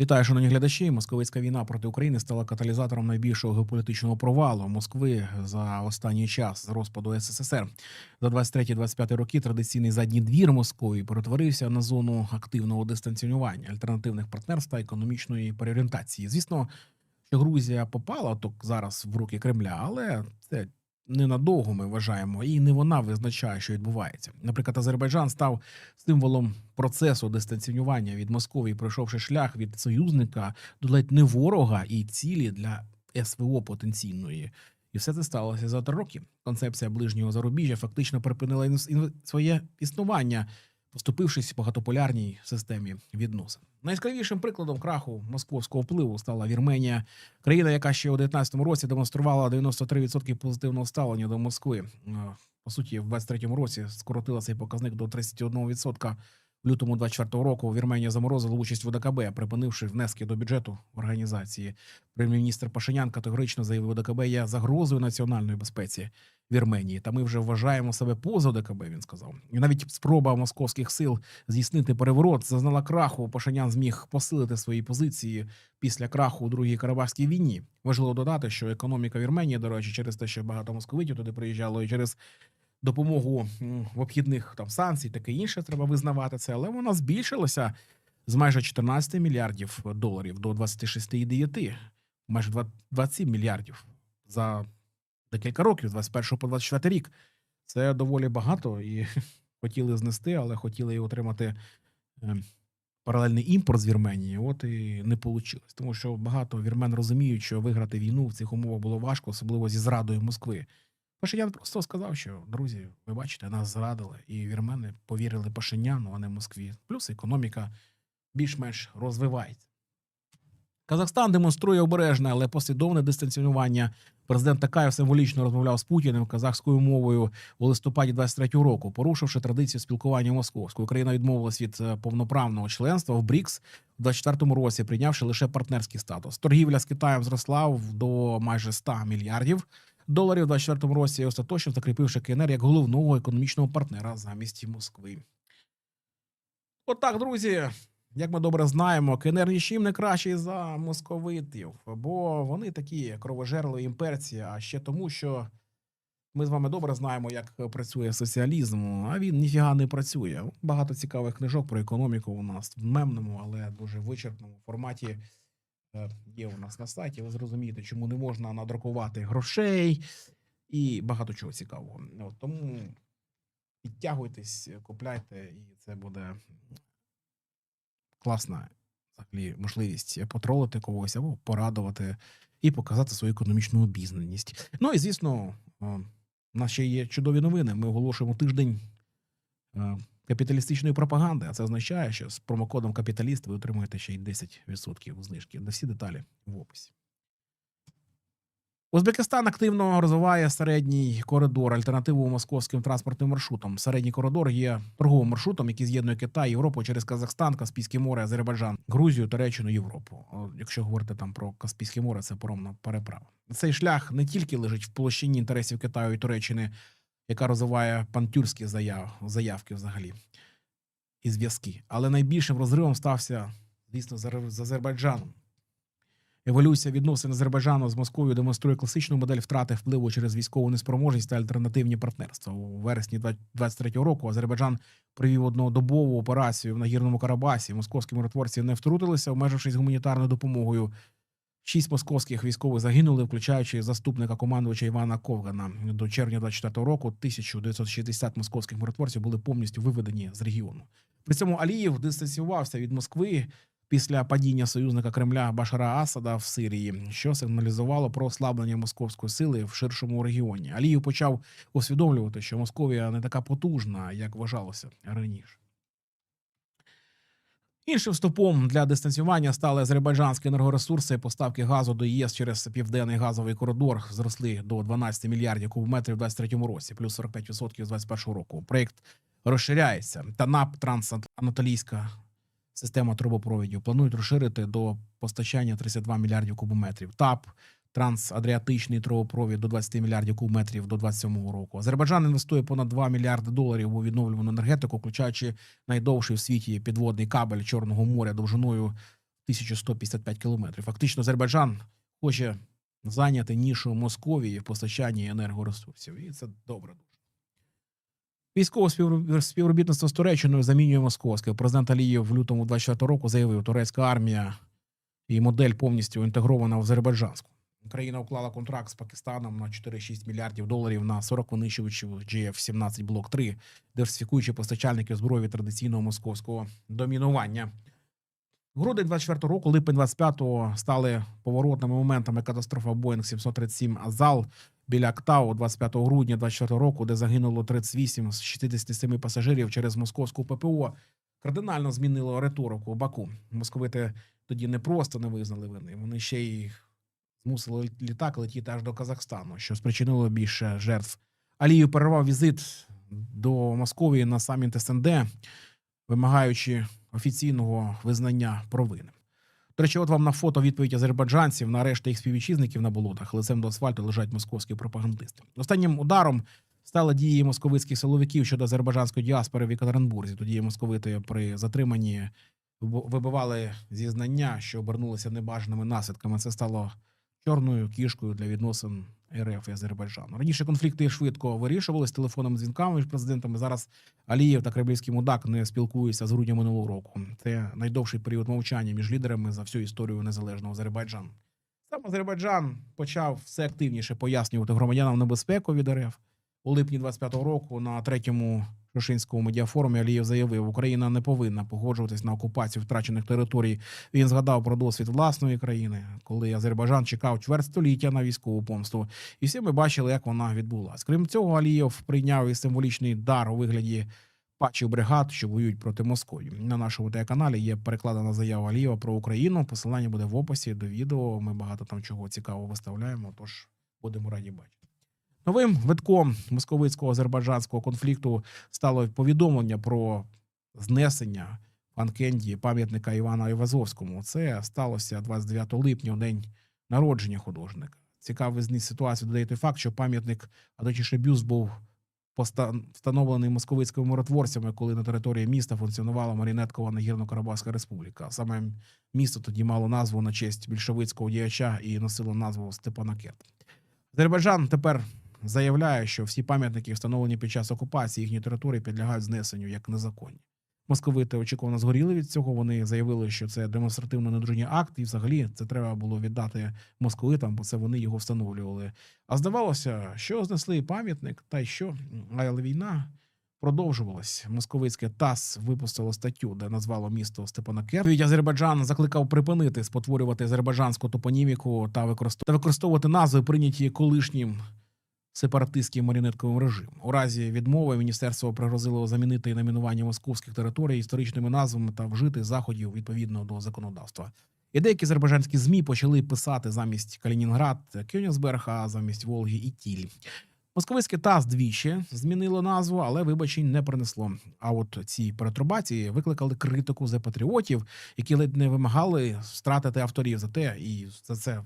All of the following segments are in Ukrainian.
Вітаю, шановні глядачі. Московицька війна проти України стала каталізатором найбільшого геополітичного провалу Москви за останній час з розпаду СССР. За 23-25 роки традиційний задній двір Москви перетворився на зону активного дистанціонування, альтернативних партнерств та економічної переорієнтації. Звісно, що Грузія попала так зараз в руки Кремля, але це ненадовго ми вважаємо, і не вона визначає, що відбувається. Наприклад, Азербайджан став символом процесу дистанціювання від Московії, пройшовши шлях від союзника до ледь не ворога і цілі для СВО потенційної. І все це сталося за три роки. Концепція ближнього зарубіжжя фактично припинила своє існування, поступившись багатополярній системі відносин. Найскравішим прикладом краху московського впливу стала Вірменія, країна, яка ще у 19-му році демонструвала 93% позитивного ставлення до Москви. Е, По суті, в 23-му році скоротила цей показник до 31%. В лютому 24-го року Вірменія заморозила участь в ОДКБ, припинивши внески до бюджету організації. Прем'єр-міністр Пашинян категорично заявив, ОДКБ є загрозою національної безпеці Вірменії. Та ми вже вважаємо себе поза ОДКБ. Він сказав. І навіть спроба московських сил здійснити переворот зазнала краху. Пашинян зміг посилити свої позиції після краху у другій Карабахській війні. Важливо додати, що економіка Вірменії, до речі, через те, що багато московитів туди приїжджало, і через допомогу в обхідних там санкцій, таке інше, треба визнавати це, але вона збільшилася з майже 14 мільярдів доларів до 26,9, майже 2 27 мільярдів за декілька років, з 21 по 24 рік. Це доволі багато і хотіли знести, але хотіли і отримати ем, паралельний імпорт з Вірменії. От і не вийшло. Тому що багато вірмен розуміють, що виграти війну в цих умовах було важко, особливо зі зрадою Москви. Пашинян просто сказав, що друзі, ви бачите, нас зрадили, і вірмени повірили Пашиняну, а не Москві. Плюс економіка більш-менш розвивається. Казахстан демонструє обережне, але послідовне дистанціонування. Президент Такаєв символічно розмовляв з Путіним казахською мовою у листопаді 23-го року, порушивши традицію спілкування московською. Україна відмовилась від е, повноправного членства в БРІКС у 24-му році, прийнявши лише партнерський статус. Торгівля з Китаєм зросла до майже 100 мільярдів доларів у 24-му році, остаточно закріпивши КНР як головного економічного партнера замість Москви. Отак, друзі. Як ми добре знаємо, КНР нічим не кращий за московитів, бо вони такі кровожерливі імперці, а ще тому, що ми з вами добре знаємо, як працює соціалізм, а він ніфіга не працює. Багато цікавих книжок про економіку у нас в мемному, але дуже вичерпному форматі є у нас на сайті. Ви зрозумієте, чому не можна надрукувати грошей і багато чого цікавого. От, тому підтягуйтесь, купляйте, і це буде класна взагалі можливість потролити когось або порадувати і показати свою економічну обізнаність. Ну і звісно, е, у нас ще є чудові новини. Ми оголошуємо тиждень е, капіталістичної пропаганди, а це означає, що з промокодом капіталіст ви отримуєте ще й 10% знижки. До всі деталі в описі. Узбекистан активно розвиває середній коридор, альтернативу московським транспортним маршрутам. Середній коридор є торговим маршрутом, який з'єднує Китай, Європу через Казахстан, Каспійське море, Азербайджан, Грузію, Туреччину, Європу. Якщо говорити там про Каспійське море, це поромна переправа. Цей шлях не тільки лежить в площині інтересів Китаю і Туреччини, яка розвиває пантюрські заяв, заявки взагалі і зв'язки, але найбільшим розривом стався, звісно, з Азербайджаном. Еволюція відносин Азербайджану з Москвою демонструє класичну модель втрати впливу через військову неспроможність та альтернативні партнерства. У вересні 23-го року Азербайджан провів однодобову операцію в нагірному Карабасі. Московські миротворці не втрутилися, обмежившись гуманітарною допомогою. Шість московських військових загинули, включаючи заступника командувача Івана Ковгана. До червня 24-го року 1960 московських миротворців були повністю виведені з регіону. При цьому Алієв дистанціювався від Москви після падіння союзника Кремля Башара Асада в Сирії, що сигналізувало про ослаблення московської сили в ширшому регіоні. Алієв почав усвідомлювати, що Московія не така потужна, як вважалося раніше. Іншим стопом для дистанціювання стали азербайджанські енергоресурси. Поставки газу до ЄС через південний газовий коридор зросли до 12 мільярдів кубометрів у 2023 році, плюс 45% з 2021 року. Проєкт розширяється. ТАНАП трансанатолійська система трубопровідів планують розширити до постачання 32 мільярдів кубометрів. ТАП трансадріатичний трубопровід до 20 мільярдів кубометрів до 27 року. Азербайджан інвестує понад 2 мільярди доларів у відновлювану енергетику, включаючи найдовший в світі підводний кабель Чорного моря довжиною 1155 кілометрів. Фактично, Азербайджан хоче зайняти нішу Московії в постачанні енергоресурсів, і це добре. Військове співробітництво з Туреччиною замінює московське. Президент Алієв в лютому 24 року заявив, турецька армія і модель повністю інтегрована в азербайджанську. Україна уклала контракт з Пакистаном на 4,6 мільярдів доларів на 40 винищувачів GF-17 Блок 3, диверсифікуючи постачальників зброї традиційного московського домінування. Грудень 24 року, липень 25-го стали поворотними моментами катастрофа Боїнг 737 Азал біля Актау 25 грудня 24 року, де загинуло 38 з 67 пасажирів через московську ППО. Кардинально змінило риторику Баку. Московити тоді не просто не визнали вини, вони ще й змусили літак летіти аж до Казахстану, що спричинило більше жертв. Аліїв перервав візит до Московії на саміт СНД, вимагаючи офіційного визнання провини. До речі, от вам на фото відповідь азербайджанців на арешт їх співвітчизників на болотах. Лицем до асфальту лежать московські пропагандисти. Останнім ударом стали дії московицьких силовиків щодо азербайджанської діаспори в Екатеринбурзі. Тоді московити при затриманні вибивали зізнання, що обернулися небажаними наслідками. Це стало чорною кішкою для відносин РФ і Азербайджану. Раніше конфлікти швидко вирішувалися телефонними дзвінками між президентами. Зараз Алієв та Кремлівський мудак не спілкуються з грудня минулого року. Це найдовший період мовчання між лідерами за всю історію незалежного Азербайджану. Сам Азербайджан почав все активніше пояснювати громадянам небезпеку від РФ. У липні 25-го року на третьому Шушинському медіафорумі Алієв заявив, Україна не повинна погоджуватись на окупацію втрачених територій. Він згадав про досвід власної країни, коли Азербайджан чекав чверть століття на військову помсту. І всі ми бачили, як вона відбулася. Крім цього, Алієв прийняв і символічний дар у вигляді патчів бригад, що воюють проти Москві. На нашому телеканалі є перекладена заява Алієва про Україну. Посилання буде в описі до відео. Ми багато там чого цікавого виставляємо. Тож будемо раді бачити. Новим витком московицького азербайджанського конфлікту стало повідомлення про знесення в Анкенді пам'ятника Івана Івазовському. Це сталося 29 липня, день народження художника. Цікавий зніс ситуацію додає той факт, що пам'ятник, а точніше бюст був встановлений московицькими миротворцями, коли на території міста функціонувала марінеткова Нагірно-Карабахська республіка. Саме місто тоді мало назву на честь більшовицького діяча і носило назву Степана Кет. Азербайджан тепер заявляє, що всі пам'ятники, встановлені під час окупації їхньої території, підлягають знесенню як незаконні. Московити очікувано згоріли від цього. Вони заявили, що це демонстративно недружній акт, і взагалі це треба було віддати московитам, бо це вони його встановлювали. А здавалося, що знесли пам'ятник, та й що, але війна продовжувалась. Московицьке ТАСС випустило статтю, де назвало місто Степанакер. Відповідь Азербайджан закликав припинити спотворювати азербайджанську топоніміку та використовувати назви, прийняті колишнім сепаратистським марінетковим режимом. У разі відмови міністерство пригрозило замінити найменування московських територій історичними назвами та вжити заходів відповідно до законодавства. І деякі азербайджанські змі почали писати замість Калінінград Кьонігсберг, а замість Волги і Тіль. Московицьке ТАСС двічі змінило назву, але вибачень не принесло. А от ці перетрубації викликали критику за патріотів, які ледь не вимагали стратити авторів за те і за це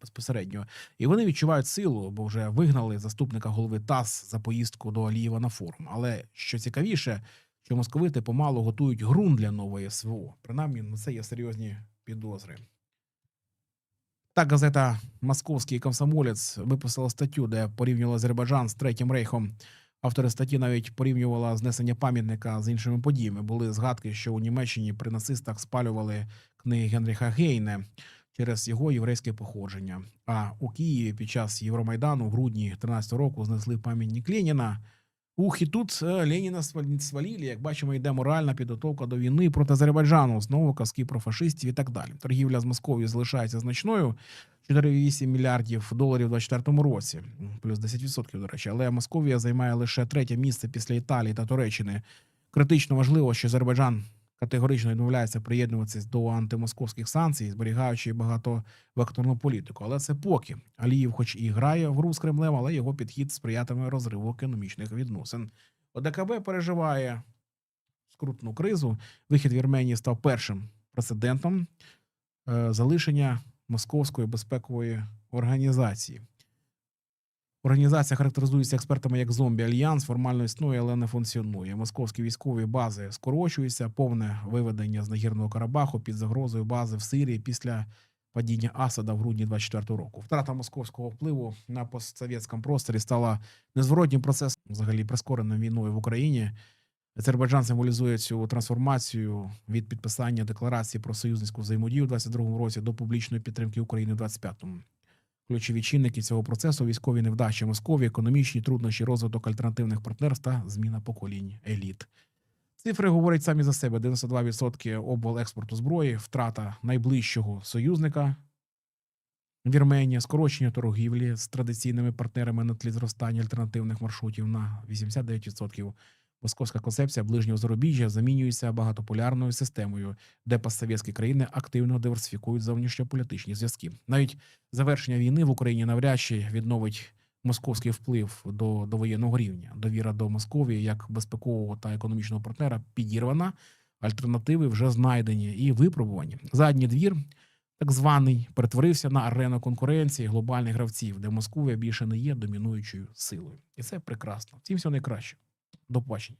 безпосередньо. І вони відчувають силу, бо вже вигнали заступника голови ТАСС за поїздку до Алієва на форум. Але що цікавіше, що московити помалу готують ґрунт для нової СВО. Принаймні, на це є серйозні підозри. Так, газета Московський комсомолець виписала статтю, де порівнювала Азербайджан з Третім рейхом. Автори статті навіть порівнювала знесення пам'ятника з іншими подіями. Були згадки, що у Німеччині при нацистах спалювали книги Генріха Гейне через його єврейське походження. А у Києві під час Євромайдану в грудні 13 року знесли пам'ятник Леніна. Ух, і тут е, Леніна свал- свалили. Як бачимо, йде моральна підготовка до війни проти Азербайджану, знову казки про фашистів і так далі. Торгівля з Московією залишається значною. 4,8 мільярдів доларів у 2024 році, плюс 10%, до речі. Але Московія займає лише третє місце після Італії та Туреччини. Критично важливо, що Азербайджан категорично відмовляється приєднуватися до антимосковських санкцій, зберігаючи багатовекторну політику. Але це поки Аліїв, хоч і грає в гру з Кремлем, але його підхід сприятиме розриву економічних відносин. ОДКБ переживає скрутну кризу. Вихід Вірменії став першим прецедентом е, залишення московської безпекової організації. Організація характеризується експертами як зомбі альянс, формально існує, але не функціонує. Московські військові бази скорочуються, повне виведення з нагірного Карабаху під загрозою бази в Сирії після падіння Асада в грудні 24 року. Втрата московського впливу на постсовєтському просторі стала незворотнім процесом, взагалі прискореною війною в Україні. Азербайджан символізує цю трансформацію від підписання декларації про союзницьку взаємодію у 22 році до публічної підтримки України в 25-му. Ключові чинники цього процесу військові невдачі Московії, економічні труднощі, розвиток альтернативних партнерств та зміна поколінь еліт. Цифри говорять самі за себе: 92% обвал експорту зброї, втрата найближчого союзника Вірменія, скорочення торгівлі з традиційними партнерами на тлі зростання альтернативних маршрутів на 89%. Московська концепція ближнього зарубіжжя замінюється багатополярною системою, де постсовєтські країни активно диверсифікують зовнішньополітичні зв'язки. Навіть завершення війни в Україні навряд чи відновить московський вплив до, воєнного рівня. Довіра до Московії як безпекового та економічного партнера підірвана. Альтернативи вже знайдені і випробувані. Задній двір, так званий, перетворився на арену конкуренції глобальних гравців, де Московія більше не є домінуючою силою. І це прекрасно. Всім всього найкраще. До побачення.